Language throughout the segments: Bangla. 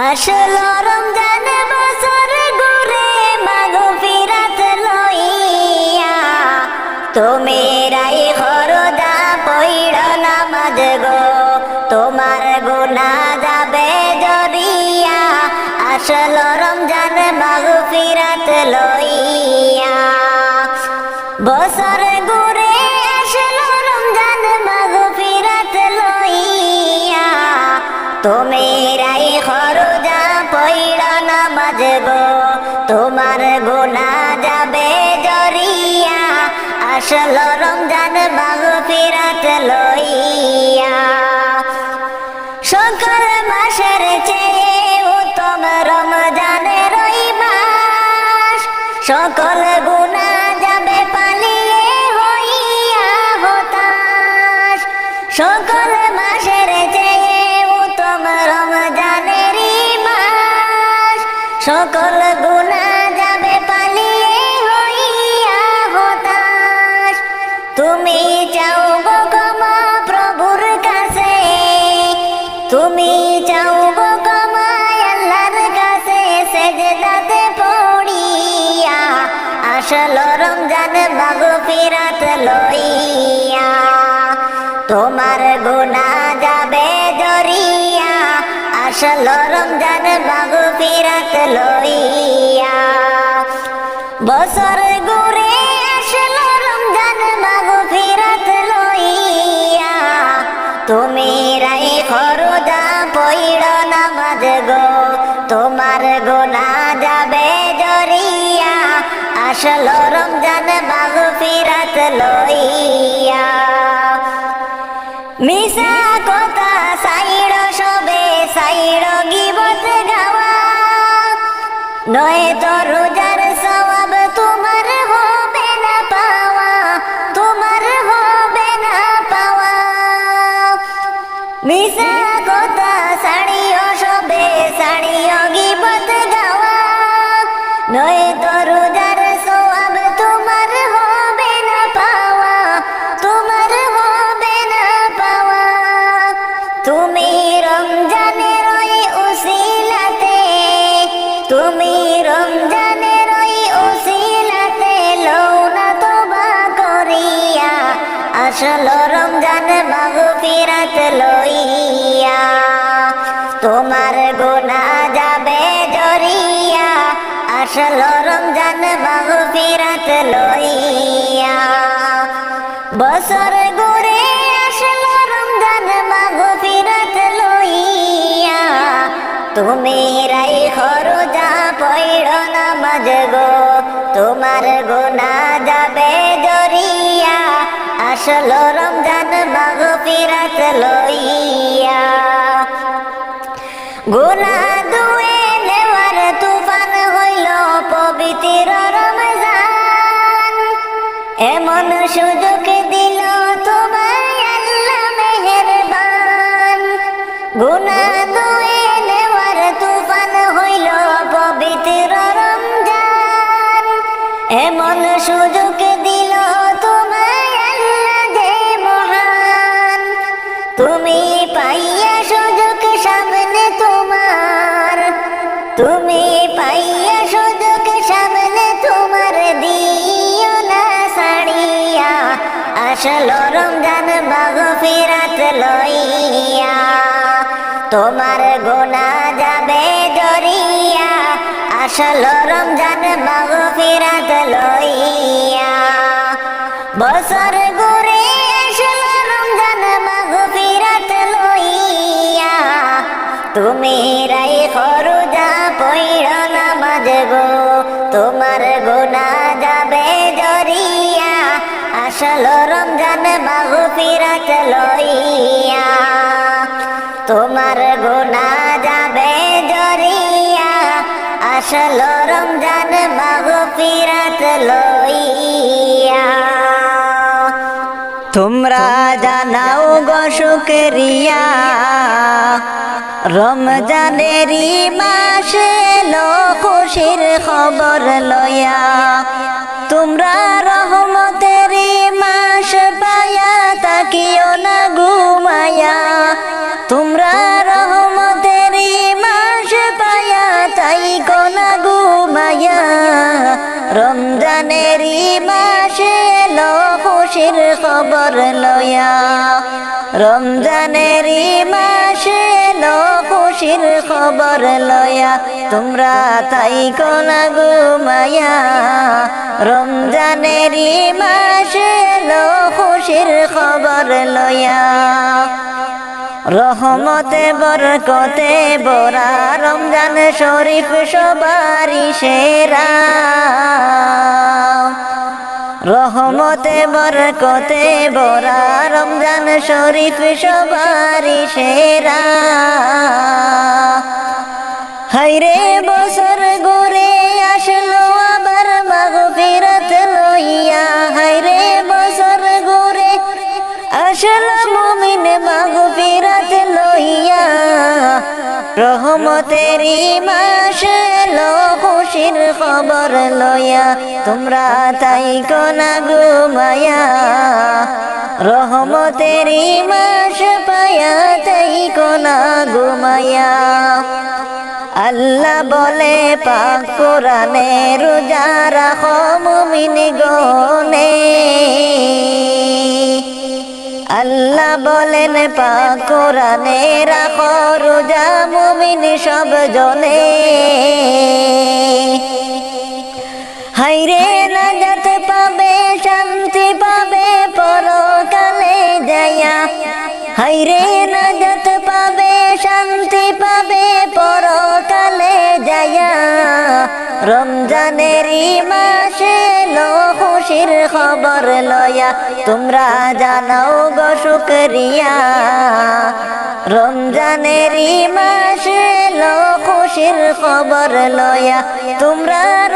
আসল রমজান ফিরাত আসল রমজান মাগ ফিরাত লইয়া, তোমার গুণা যাবে জরিয়া। আসলো রমজান মাগ ফিরাত লইয়া, বছর আসল রমজান মাগ ফিরাত লইয়া। মিশা কথা আসল রমজান মাগ ফিরাত লইয়া, তোমার গোনা যাবে জরিয়া। আসল রমজান মাগ ফিরাত লইয়া, বছর ঘুরে আসল রমজান মাগ ফিরাত লইয়া। তুমি রাই খরজা পইড় নামাজ গো, তোমার গোনা আসল রমজান মাগো ফিরাত লইয়া। গোনা আসল রমজান বাগ ফিরাত লইয়া, তোমার গোনা যাবে জরিয়া। আসল রমজান বাগ ফিরাত লইয়া, বছর ঘুরে আসল রমজান মাগ ফিরাত লইয়া। তুমি রাই খরুজা পইড় নামাজ গো, তোমার গোনা আসল রমজান মাগ ফিরাত লইয়া, তোমার গোনা যাবে জরিয়া। আসল রমজান মাগ ফিরাত লইয়া। তোমরা জানাও গো শুকরিয়া রমজানেরই মাসে লো খুশির খবর লয়া তোমরা না ঘুমায়া তোমরা রহমতের মাস পায়া তাই কোনা ঘুমায়া। রমজানের মা খুশির খবর লয়া রমজানেরই মাসে এলো খুশির খবর লয়া তোমরা তাই কোনা ঘুমায়া রমজানেরই মাসে এলো খুশির খবর লয়া রহমতে বরকতে বরা রমজান শরীফ সবারই সেরা। রহমতে বরকতে বরা রমজান শরীফ সবারই সেরা। হাইরে বছর ঘুরে আসলো আবার মাগফিরাত লইয়া। হাইরে বছর ঘুরে আসলো মুমিন মাগফিরাত লইয়া। রহমতেরই মাস এলো খুশির খবর লয়া তোমরা তাই কোনা ঘুমায়া রহমতেরই মাস পায়া তাই কোনা ঘুমায়া আল্লাহ বলে, পাক কোরআনে রোজা রাখো গনে আল্লাহ বলেন, পাক কোরআনে রাখো, রোজা মুমিন সব জনে। হাইরে নাজাত পাবে, শান্তি পাবে, পরকালে যায়া। হাইরে নাজাত পাবে, শান্তি পাবে, পরকালে যায়া। রমজানেরই মাসে লো খুশির খবর লয়া, তোমরা জানাও গো শুকরিয়া। রমজানের মাসে লো খুশির খবর লয়া, তোমরা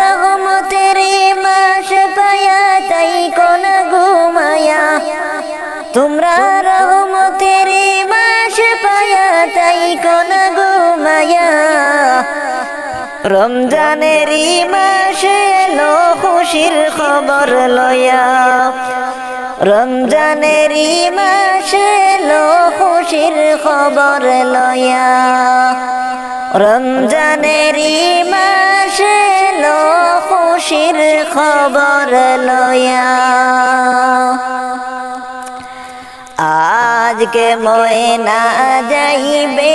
রমজানেরই মাসে লো খুশির খবর লয়া। রমজানেরই মাসে লো খুশির খবর লয়া। রমজানেরই মাসে লো খুশির খবর লয়া। আজকে ময়না যাইবে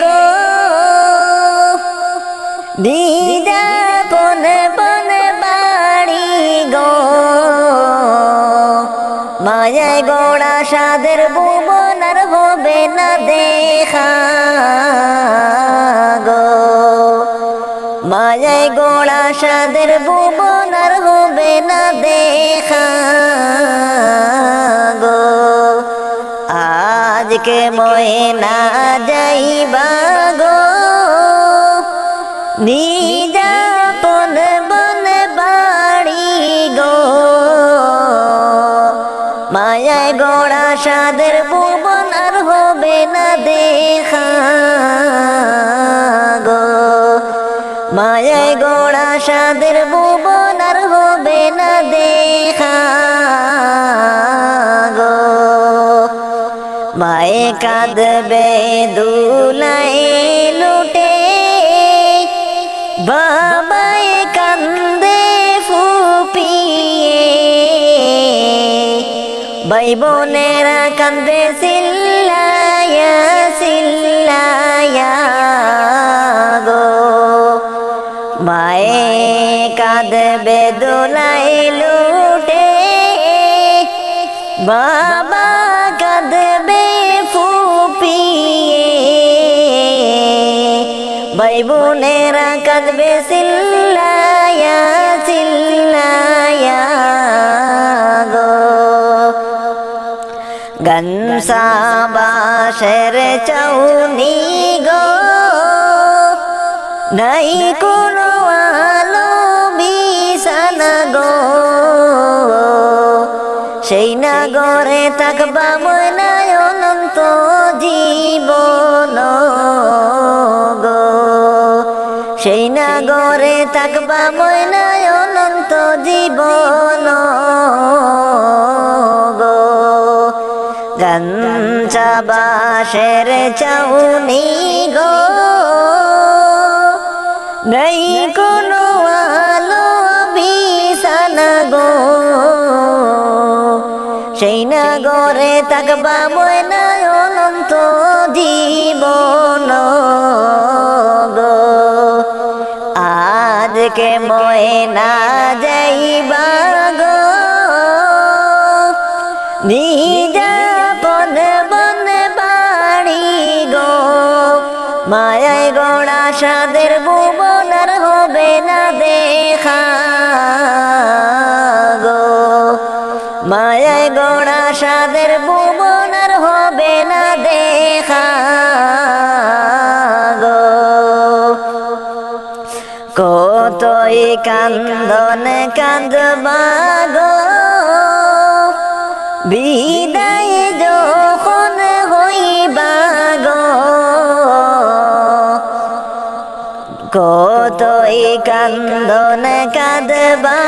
গো। দিদা পন বাড়ি গো। মায়ায় গোড়া সাদের ভুবনার হবে না দেখা গো। মায়ায় গোড়া সাদের ভুবনার হবে না দেখা গো। আজকে ময়না যাইবা মায়ায় গড়া সাদের ভুবন আর হবে না দেখা গো। মায়ায় গড়া সাদের ভুবন ভাই বোনেরা কান্দে সিল্লায়া সিল্লায়া গো। মায়ে কাঁদবে দোলাই লুটে, বাবা কাঁদবে ফুপিয়ে। ভাই বোনেরা কাঁদবে সিল্লায়া সিল্লায়া গনসা বাসের চৌনি গো। নাই কোনো আলো বিছান গো। সেই নাগরে থাকবা ময়নায় অনন্ত জীবন গো। সেই নাগরে থাকবা ময়নায় গঞ্চা বাসের চাউনি গো। নেই কোনো আলো বিছানা গো। সেই থাকবা ময়নায় অনন্ত জীবন গো। আজকে ময়না যাইবা গো। নিজাপন সাদের ভুবনার হবে না দেখা গো। মায়ায় গোড়া সাদের ভুবনার হবে না দেখা গো। কতই কান্দন কান্দবা গো। বিদায় কতই কান্দন কাঁদবা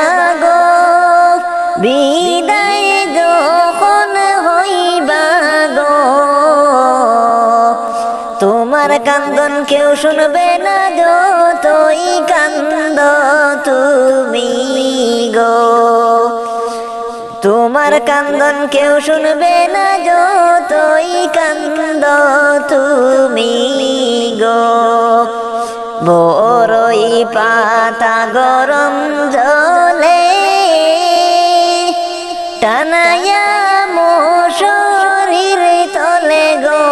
বিদায় যখন হইবা তোমার কান্দন কেউ শুনবে না যতই কান্দ তুমি গো? তোমার কান্দন কেউ শুনবে না যতই কান্দ তুমি গো? বড়ই পাতা গরম জলে, টানায়া মশরির তলে গো।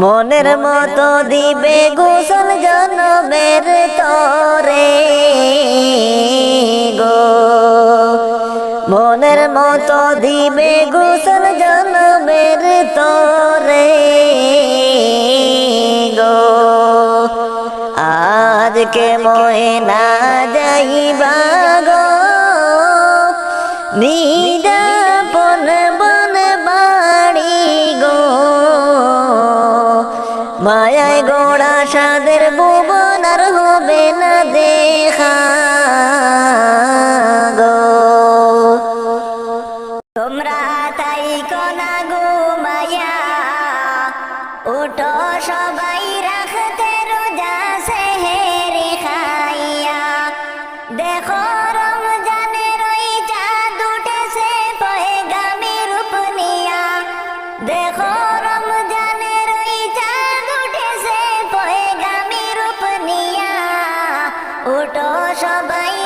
মনের মতো দিবে গোসল জনবের তরে গো। মনের মতো দিবে গোসল আজকে না যাইবা গো। নিদাপন বন বাড়ি গো। মায়ায় গোড়া সাদের ভুবনার ওটো সবাই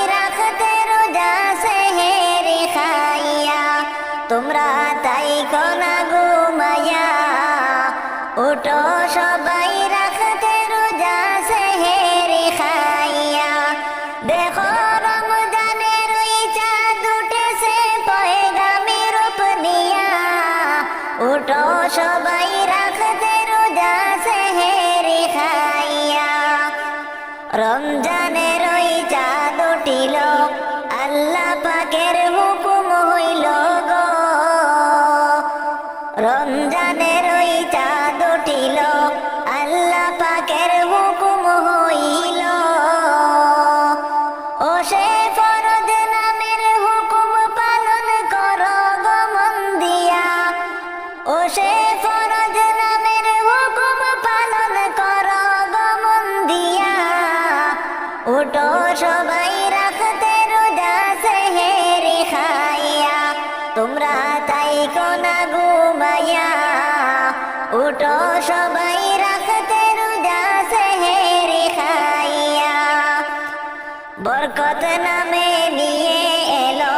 রমজানের ওই চাঁদ উঠিল আল্লাহ পাকের বরকত নামে নিয়ে এলো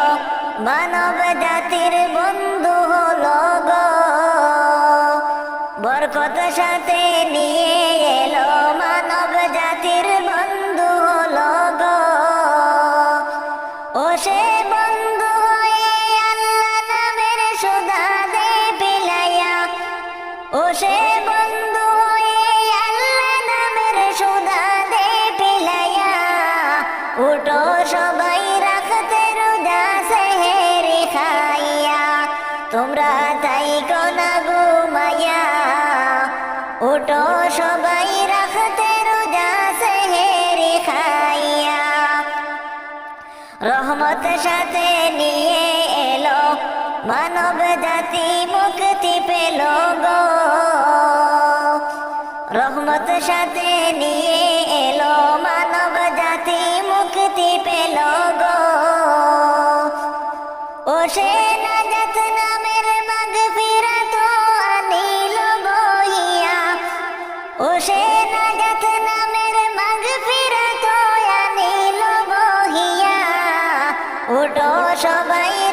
মানব জাতির বন্ধু উঠো সবাই রাখতে রোজা সেহেরি খাইয়া। রহমত সাথে নিয়ে এলো, মানব জাতি মুক্তি পেল গো। রহমত সাথে নিয়ে ওটো সবাই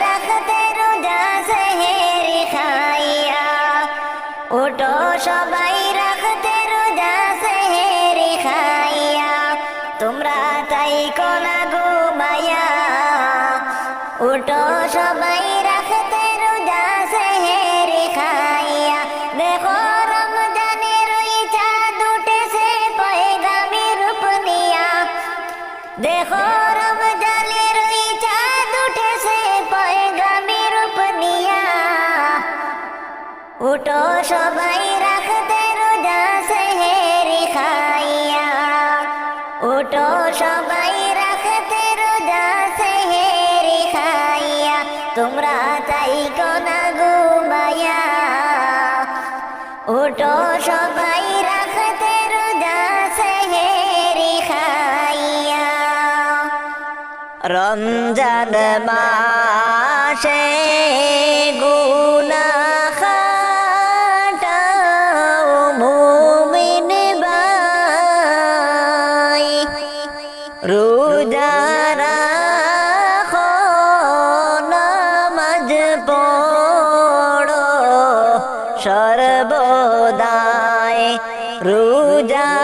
সবাই রাখতে রোজা সেহেরি খাইয়া, তোমরা তাই কোনা ঘুমাইয়া। ওটো সবাই রাখতে রোজা সেহেরি খাইয়া। রমজান মাসে সর্বদায় রোজা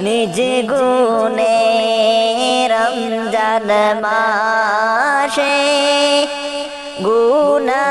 নিজ গুনে রমজান মাসে গুনা